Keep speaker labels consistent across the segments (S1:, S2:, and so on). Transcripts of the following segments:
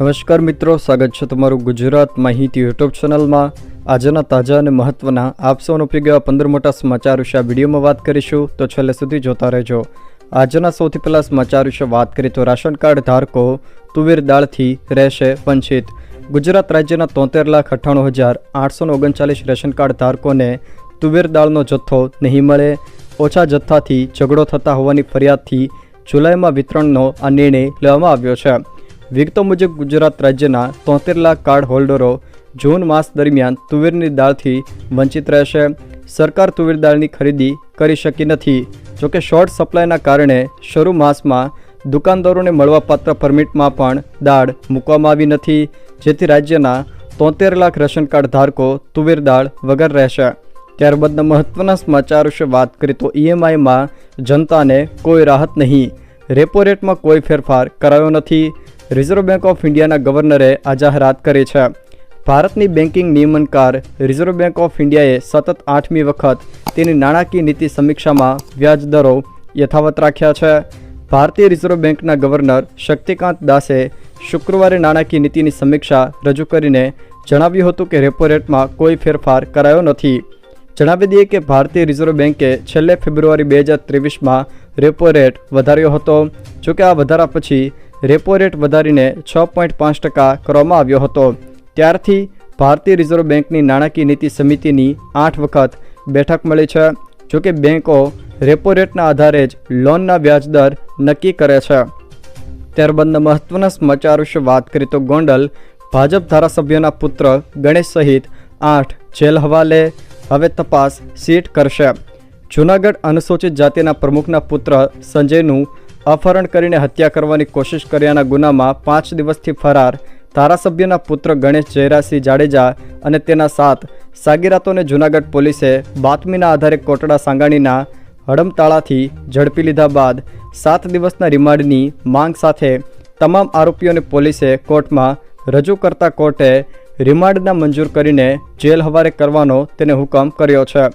S1: નમસ્કાર મિત્રો, સ્વાગત છે તમારું ગુજરાત માહિતી યુટ્યુબ ચેનલમાં. આજના તાજા અને મહત્વના આપસોનો ઉપયોગ એવા પંદર મોટા સમાચાર વિશે આ વિડીયોમાં વાત કરીશું. તો છેલ્લે સુધી જોતા રહેજો. આજના સૌથી પહેલાં સમાચાર વિશે વાત કરીએ તો રાશન કાર્ડ ધારકો તુવેર દાળથી રહેશે વંચિત. ગુજરાત રાજ્યના તોતેર લાખ અઠ્ઠાણું હજાર આઠસો ઓગણચાલીસ રેશન કાર્ડ ધારકોને તુવેર દાળનો જથ્થો નહીં મળે. ઓછા જથ્થાથી ઝઘડો થતા હોવાની ફરિયાદથી જુલાઈમાં વિતરણનો આ નિર્ણય લેવામાં આવ્યો છે. વિગતો મુજબ ગુજરાત રાજ્યના તોતેર લાખ કાર્ડ હોલ્ડરો જૂન માસ દરમિયાન તુવેરની દાળથી વંચિત રહેશે. સરકાર તુવેર દાળની ખરીદી કરી શકી નથી. જોકે શોર્ટ સપ્લાયના કારણે શરૂ માસમાં દુકાનદારોને મળવાપાત્ર પરમિટમાં પણ દાળ મૂકવામાં આવી નથી. જેથી રાજ્યના તોતેર લાખ રેશન કાર્ડ ધારકો તુવેર દાળ વગર રહેશે. ત્યારબાદના મહત્વના સમાચાર વિશે વાત કરીએ તો ઈએમઆઈમાં જનતાને કોઈ રાહત નહીં. રેપો રેટમાં કોઈ ફેરફાર કરાયો નથી. રિઝર્વ બેંક ઓફ ઇન્ડિયાના ગવર્નરે આ જાહેરાત કરી છે. ભારતની બેન્કિંગ નિયમનકાર રિઝર્વ બેંક ઓફ ઇન્ડિયાએ સતત આઠમી વખત તેની નાણાકીય નીતિ સમીક્ષામાં વ્યાજ દરો યથાવત રાખ્યા છે. ભારતીય રિઝર્વ બેંકના ગવર્નર શક્તિકાંત દાસે શુક્રવારે નાણાકીય નીતિની સમીક્ષા રજૂ કરીને જણાવ્યું હતું કે રેપો રેટમાં કોઈ ફેરફાર કરાયો નથી. જણાવી દઈએ કે ભારતીય રિઝર્વ બેન્કે છેલ્લે ફેબ્રુઆરી બે હજાર ત્રેવીસમાં રેપો રેટ વધાર્યો હતો. જોકે આ વધારા પછી રેપો રેટ વધારીને છ પોઈન્ટ પાંચ ટકા કરવામાં આવ્યો હતો. ત્યારથી ભારતીય રિઝર્વ બેંકની નાણાકીય નીતિ સમિતિની આઠ વખત બેઠક મળી છે જોકે બેંકો રેપો રેટના આધારે જ લોનના વ્યાજદર નક્કી કરે છે. ત્યારબાદના મહત્વના સમાચાર વિશે વાત કરીએ તો ગોંડલ ભાજપ ધારાસભ્યના પુત્ર ગણેશ સહિત આઠ જેલ હવાલે હવે તપાસ સીટ કરશે. જૂનાગઢ અનુસૂચિત જાતિના પ્રમુખના પુત્ર સંજયનું અપહરણ કરીને હત્યા કરવાની કોશિશ કર્યાના ગુનામાં પાંચ દિવસથી ફરાર ધારાસભ્યના પુત્ર ગણેશ જયરાસિંહ જાડેજા અને તેના સાત સાગીરાતોને જૂનાગઢ પોલીસે બાતમીના આધારે કોટડા સાંગાણીના હડમતાળાથી ઝડપી લીધા બાદ સાત દિવસના રિમાન્ડની માંગ સાથે તમામ આરોપીઓને પોલીસે કોર્ટમાં રજૂ કરતા કોર્ટે રિમાન્ડના મંજૂર કરીને જેલ હવારે કરવાનો તેને હુકમ કર્યો છે.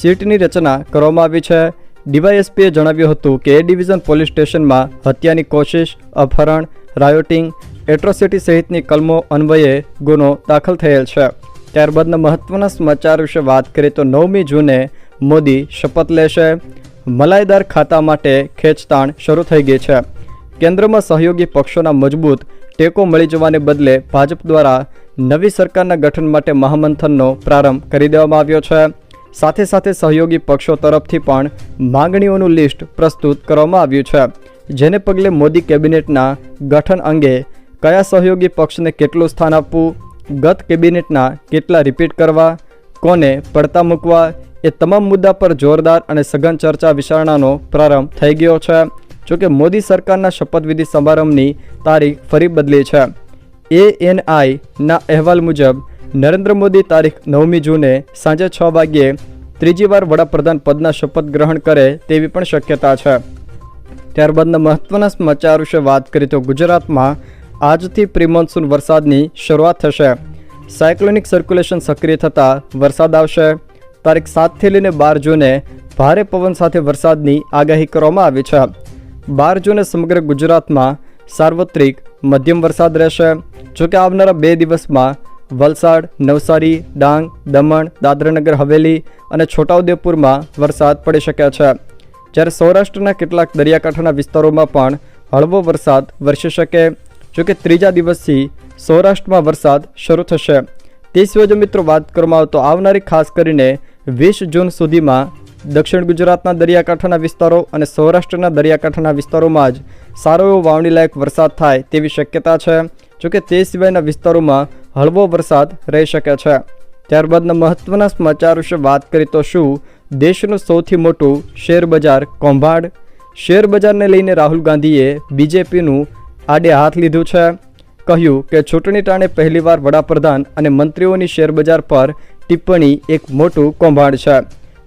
S1: સીટની રચના કરવામાં આવી છે. ડીવાયએસપીએ જણાવ્યું હતું કે એ ડિવિઝન પોલીસ સ્ટેશનમાં હત્યાની કોશિશ, અપહરણ, રાયોટિંગ, એટ્રોસિટી સહિતની કલમો અન્વયે ગુનો દાખલ થયેલ છે. ત્યારબાદના મહત્વના સમાચાર વિશે વાત કરીએ તો નવમી જૂને મોદી શપથ લેશે. મલાઈદાર ખાતા માટે ખેંચતાણ શરૂ થઈ ગઈ છે. કેન્દ્રમાં સહયોગી પક્ષોના મજબૂત ટેકો મળી જવાને બદલે ભાજપ દ્વારા નવી સરકારના ગઠન માટે મહામંથનનો પ્રારંભ કરી દેવામાં આવ્યો છે. સાથે સાથે સહયોગી પક્ષો તરફથી પણ માંગણીઓનું લિસ્ટ પ્રસ્તુત કરવામાં આવ્યું છે. જેને પગલે મોદી કેબિનેટના ગઠન અંગે કયા સહયોગી પક્ષને કેટલું સ્થાન આપવું, ગત કેબિનેટના કેટલા રિપીટ કરવા, કોને પડતા મૂકવા, એ તમામ મુદ્દા પર જોરદાર અને સઘન ચર્ચા વિચારણાનો પ્રારંભ થઈ ગયો છે. જોકે મોદી સરકારના શપથવિધિ સમારંભની તારીખ ફરી બદલી છે. એએનઆઈના અહેવાલ મુજબ નરેન્દ્ર મોદી તારીખ નવમી જૂને સાંજે છ વાગ્યે ત્રીજી વાર વડાપ્રધાન પદના શપથ ગ્રહણ કરે તેવી પણ શક્યતા છે. ત્યારબાદના મહત્વના સમાચાર વિશે વાત કરીએ તો ગુજરાતમાં આજથી પ્રિમોન્સૂન વરસાદની શરૂઆત થશે. સાયક્લોનિક સર્ક્યુલેશન સક્રિય થતાં વરસાદ આવશે. તારીખ સાતથી લઈને બાર જૂને ભારે પવન સાથે વરસાદની આગાહી કરવામાં આવી છે. બાર જૂને સમગ્ર ગુજરાતમાં સાર્વત્રિક મધ્યમ વરસાદ રહેશે. જોકે આવનારા બે દિવસમાં વલસાડ, નવસારી, ડાંગ, દમણ, દાદરાનગર, હવેલી અને છોટાઉદેપુરમાં વરસાદ પડી શકે છે. જ્યારે સૌરાષ્ટ્રના કેટલાક દરિયાકાંઠાના વિસ્તારોમાં પણ હળવો વરસાદ વરસી શકે જોકે ત્રીજા દિવસથી સૌરાષ્ટ્રમાં વરસાદ શરૂ થશે. તે સિવાય જો મિત્રો વાત કરવામાં આવે તો આવનારી ખાસ કરીને વીસ જૂન સુધીમાં દક્ષિણ ગુજરાતના દરિયાકાંઠાના વિસ્તારો અને સૌરાષ્ટ્રના દરિયાકાંઠાના વિસ્તારોમાં જ સારો એવો વાવણીલાયક વરસાદ થાય તેવી શક્યતા છે. જોકે તે સિવાયના વિસ્તારોમાં હળવો વરસાદ રહી શકે છે. ત્યારબાદના મહત્વના સમાચાર વિશે વાત કરી તો શું? દેશનું સૌથી મોટું શેર બજાર કૌભાંડ. શેર બજારને લઈને રાહુલ ગાંધીએ બીજેપીનું આડે હાથ લીધું છે. કહ્યું કે ચૂંટણી ટાણે પહેલીવાર વડાપ્રધાન અને મંત્રીઓની શેરબજાર પર ટિપ્પણી એક મોટું કૌભાંડ છે.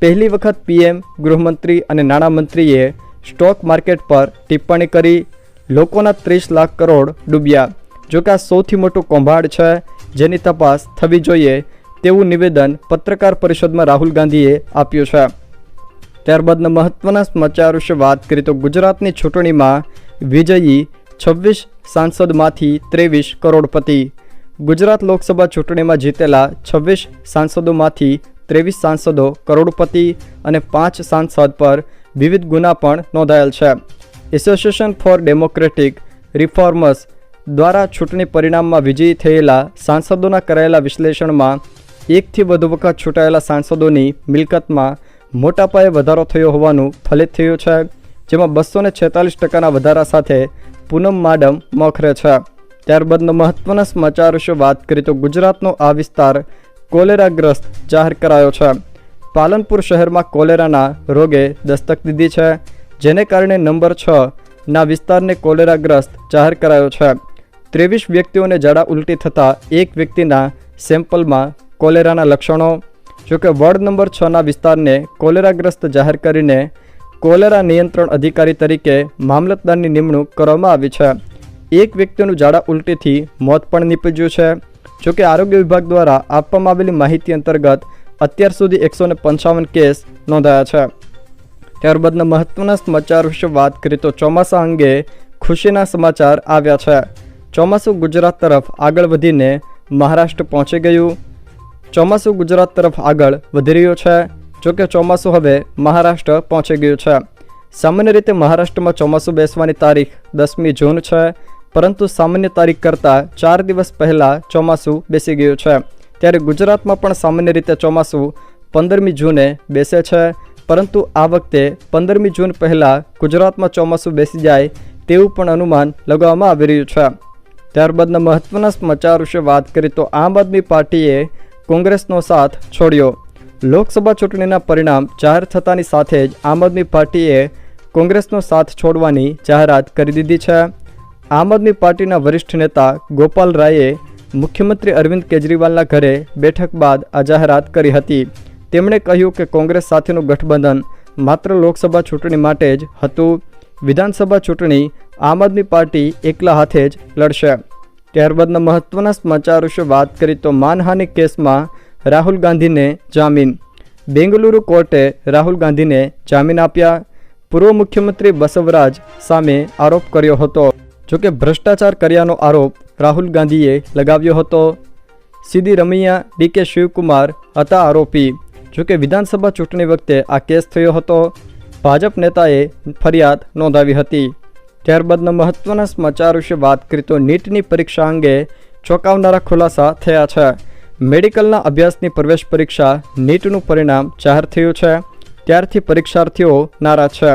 S1: પહેલી વખત પીએમ, ગૃહમંત્રી અને નાણામંત્રીએ સ્ટોક માર્કેટ પર ટિપ્પણી કરી. લોકોના ત્રીસ લાખ કરોડ ડૂબ્યા. જોકે આ સૌથી મોટું કૌભાંડ છે જેની તપાસ થવી જોઈએ તેવું નિવેદન પત્રકાર પરિષદમાં રાહુલ ગાંધીએ આપ્યું છે. ત્યારબાદના મહત્વના સમાચાર વિશે વાત કરીએ તો ગુજરાતની ચૂંટણીમાં વિજયી છવ્વીસ સાંસદમાંથી ત્રેવીસ કરોડપતિ. ગુજરાત લોકસભા ચૂંટણીમાં જીતેલા છવ્વીસ સાંસદોમાંથી ત્રેવીસ સાંસદો કરોડપતિ અને પાંચ સાંસદ પર વિવિધ ગુના પણ નોંધાયેલ છે. એસોસિએશન ફોર ડેમોક્રેટિક રિફોર્મર્સ દ્વારા ચૂંટણી પરિણામમાં વિજયી થયેલા સાંસદોના કરાયેલા વિશ્લેષણમાં એકથી વધુ વખત ચૂંટાયેલા સાંસદોની મિલકતમાં મોટા પાયે વધારો થયો હોવાનું ફલિત થયું છે, જેમાં બસો ને છેતાલીસ ટકાના વધારા સાથે પૂનમ માડમ મોખરે છે. ત્યારબાદનો મહત્વના સમાચાર વિશે વાત કરીએ તો ગુજરાતનો આ વિસ્તાર કોલેરાગ્રસ્ત જાહેર કરાયો છે. પાલનપુર શહેરમાં કોલેરાના રોગે દસ્તક દીધી છે, જેને કારણે નંબર છ ના વિસ્તારને કોલેરાગ્રસ્ત જાહેર કરાયો છે. ત્રેવીસ વ્યક્તિઓને ઝાડા ઉલટી થતાં એક વ્યક્તિના સેમ્પલમાં કોલેરાના લક્ષણો, જોકે વોર્ડ નંબર છના વિસ્તારને કોલેરાગ્રસ્ત જાહેર કરીને કોલેરા નિયંત્રણ અધિકારી તરીકે મામલતદારની નિમણૂક કરવામાં આવી છે. એક વ્યક્તિનું ઝાડા ઉલટીથી મોત પણ નીપજ્યું છે. જોકે આરોગ્ય વિભાગ દ્વારા આપવામાં આવેલી માહિતી અંતર્ગત અત્યાર સુધી એકસો પંચાવન કેસ નોંધાયા છે. ત્યારબાદના મહત્વના સમાચાર વિશે વાત કરીએ તો ચોમાસા અંગે ખુશીના સમાચાર આવ્યા છે. ચોમાસું ગુજરાત તરફ આગળ વધીને મહારાષ્ટ્ર પહોંચી ગયું. ચોમાસું ગુજરાત તરફ આગળ વધી રહ્યું છે. જોકે ચોમાસું હવે મહારાષ્ટ્ર પહોંચી ગયું છે. સામાન્ય રીતે મહારાષ્ટ્રમાં ચોમાસું બેસવાની તારીખ દસમી જૂન છે, પરંતુ સામાન્ય તારીખ કરતાં ચાર દિવસ પહેલાં ચોમાસું બેસી ગયું છે. ત્યારે ગુજરાતમાં પણ સામાન્ય રીતે ચોમાસું પંદરમી જૂને બેસે છે, પરંતુ આ વખતે પંદરમી જૂન પહેલાં ગુજરાતમાં ચોમાસું બેસી જાય તેવું પણ અનુમાન લગાવવામાં આવી રહ્યું છે. ત્યારબાદના મહત્વના સમાચાર વિશે વાત કરીએ તો આમ આદમી પાર્ટીએ કોંગ્રેસનો સાથ છોડ્યો. લોકસભા ચૂંટણીના પરિણામ જાહેર થતાની સાથે જ આમ આદમી પાર્ટીએ કોંગ્રેસનો સાથ છોડવાની જાહેરાત કરી દીધી છે. આમ આદમી પાર્ટીના વરિષ્ઠ નેતા ગોપાલ રાયે મુખ્યમંત્રી અરવિંદ કેજરીવાલના ઘરે બેઠક બાદ આ જાહેરાત કરી હતી. તેમણે કહ્યું કે કોંગ્રેસ સાથેનું ગઠબંધન માત્ર લોકસભા ચૂંટણી માટે જ હતું. વિધાનસભા ચૂંટણી આમ આદમી પાર્ટી એકલા હાથે જ લડશે. ત્યારબાદના મહત્વના સમાચાર વિશે વાત કરી તો માનહાનિ કેસમાં રાહુલ ગાંધીને જામીન. બેંગલુરુ કોર્ટે રાહુલ ગાંધીને જામીન આપ્યા. પૂર્વ મુખ્યમંત્રી બસવરાજ સામે આરોપ કર્યો હતો. જોકે ભ્રષ્ટાચાર કર્યાનો આરોપ રાહુલ ગાંધીએ લગાવ્યો હતો. સીધી રમૈયા ડીકે શિવકુમાર હતા આરોપી. જોકે વિધાનસભા ચૂંટણી વખતે આ કેસ થયો હતો. ભાજપ નેતાએ ફરિયાદ નોંધાવી હતી. ત્યારબાદના મહત્વના સમાચાર વિશે વાત કરી તો નીટની પરીક્ષા અંગે ચોંકાવનારા ખુલાસા થયા છે. મેડિકલના અભ્યાસની પ્રવેશ પરીક્ષા નીટનું પરિણામ જાહેર થયું છે. ત્યારથી પરીક્ષાર્થીઓ નારાજ છે.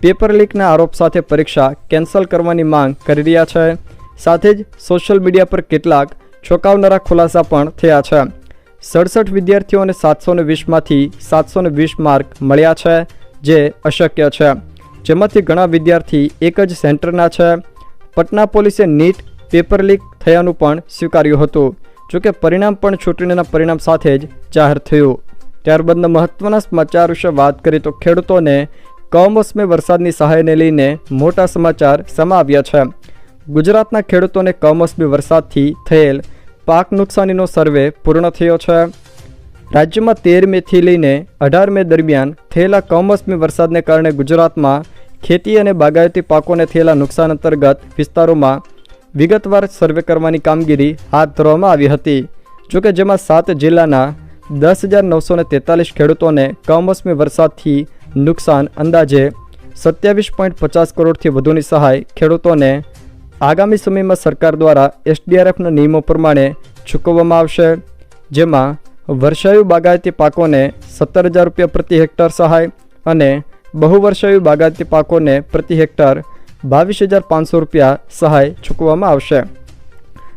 S1: પેપર લીકના આરોપ સાથે પરીક્ષા કેન્સલ કરવાની માંગ કરી રહ્યા છે. સાથે જ સોશિયલ મીડિયા પર કેટલાક ચોંકાવનારા ખુલાસા પણ થયા છે. સડસઠ વિદ્યાર્થીઓને સાતસો વીસમાંથી સાતસો વીસ માર્ક મળ્યા છે. જે અશક્ય છે. જેમાંથી ઘણા વિદ્યાર્થી એક જ સેન્ટરના છે. પટના પોલીસે નીટ, પેપર લીક થયાનું પણ સ્વીકાર્યું હતું. જોકે પરિણામ પણ ચૂંટણીના પરિણામ સાથે જ જાહેર થયું. ત્યારબાદના મહત્વના સમાચાર વિશે વાત કરીએ તો ખેડૂતોને કમોસમી વરસાદની સહાયને લઈને મોટા સમાચાર સમાવ્યા છે. ગુજરાતના ખેડૂતોને કમોસમી વરસાદથી થયેલ પાક નુકસાનીનો સર્વે પૂર્ણ થયો છે. રાજ્યમાં તેર મેથી લઈને અઢાર મે દરમિયાન થયેલા કમોસમી વરસાદને કારણે ગુજરાતમાં ખેતી અને બાગાયતી પાકોને થયેલા નુકસાન અંતર્ગત વિસ્તારોમાં વિગતવાર સર્વે કરવાની કામગીરી હાથ ધરવામાં આવી હતી. જોકે જેમાં સાત જિલ્લાના દસ હજાર નવસો ને તેતાલીસ ખેડૂતોને કમોસમી વરસાદથી નુકસાન અંદાજે સત્યાવીસ પોઈન્ટ પચાસ કરોડથી વધુની સહાય ખેડૂતોને આગામી સમયમાં સરકાર દ્વારા એસડીઆરએફના નિયમો પ્રમાણે ચૂકવવામાં આવશે, જેમાં વર્ષાયુ બાગાયતી પાકોને સત્તર હજાર રૂપિયા પ્રતિ હેક્ટર સહાય અને બહુવર્ષાયુ બાગાયતી પાકોને પ્રતિ હેક્ટર બાવીસ હજાર પાંચસો રૂપિયા સહાય ચૂકવવામાં આવશે.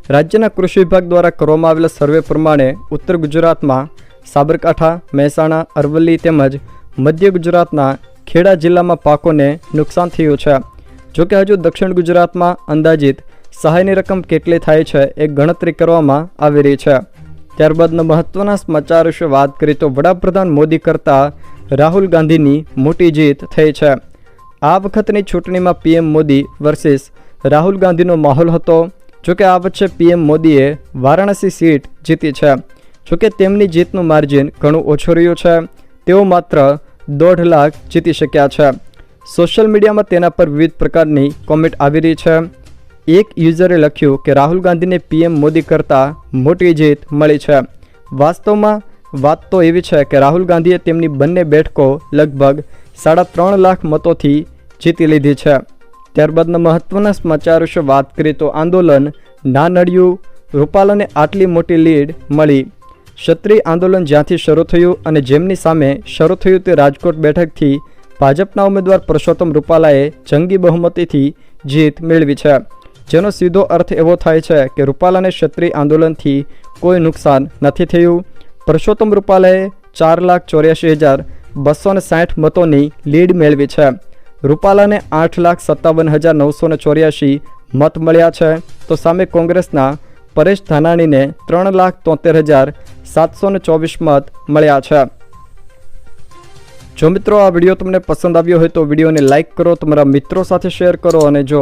S1: રાજ્યના કૃષિ વિભાગ દ્વારા કરવામાં આવેલા સર્વે પ્રમાણે ઉત્તર ગુજરાતમાં સાબરકાંઠા, મહેસાણા, અરવલ્લી તેમજ મધ્ય ગુજરાતના ખેડા જિલ્લામાં પાકોને નુકસાન થયું છે. જોકે હજુ દક્ષિણ ગુજરાતમાં અંદાજિત સહાયની રકમ કેટલી થાય છે એ ગણતરી કરવામાં આવી રહી છે. ત્યારબાદના મહત્વના સમાચાર વિશે વાત કરીએ તો વડાપ્રધાન મોદી કરતાં રાહુલ ગાંધીની મોટી જીત થઈ છે. આ વખતની ચૂંટણીમાં પીએમ મોદી વર્સિસ રાહુલ ગાંધીનો માહોલ હતો. જોકે આ વચ્ચે પીએમ મોદીએ વારાણસી સીટ જીતી છે. જોકે તેમની જીતનું માર્જિન ઘણું ઓછું રહ્યું છે. તેઓ માત્ર દોઢ લાખ જીતી શક્યા છે. સોશિયલ મીડિયામાં તેના પર વિવિધ પ્રકારની કોમેન્ટ આવી રહી છે. એક યુઝરે લખ્યું કે રાહુલ ગાંધીને પીએમ મોદી કરતાં મોટી જીત મળી છે. વાસ્તવમાં વાત તો એવી છે કે રાહુલ ગાંધીએ તેમની બંને બેઠકો લગભગ સાડા ત્રણ લાખ મતોથી જીતી લીધી છે. ત્યારબાદના મહત્ત્વના સમાચાર વિશે વાત કરીએ તો આંદોલન ના નડ્યું રૂપાલાને આટલી મોટી લીડ મળી. ક્ષત્રિય આંદોલન જ્યાંથી શરૂ થયું અને જેમની સામે શરૂ થયું તે રાજકોટ બેઠકથી ભાજપના ઉમેદવાર પુરુષોત્તમ રૂપાલાએ જંગી બહુમતીથી જીત મેળવી છે. જેનો સીધો અર્થ એવો થાય છે કે રૂપાલાને ક્ષત્રિય આંદોલનથી કોઈ નુકસાન નથી થયું. પરસોત્તમ રૂપાલાએ ચાર લાખ ચોર્યાસી હજાર બસો ને સાઠ મતોની લીડ મેળવી છે. રૂપાલાને આઠ લાખ સત્તાવન હજાર નવસો ને ચોર્યાસી મત મળ્યા છે. તો સામે કોંગ્રેસના પરેશ ધાનાણીને ત્રણ લાખ તોતેર હજાર સાતસો ને ચોવીસ મત મળ્યા છે. જો મિત્રો આ વીડિયો તમને પસંદ આવ્યો હોય તો વિડીયોને લાઇક કરો, તમારા મિત્રો સાથે શેર કરો અને જો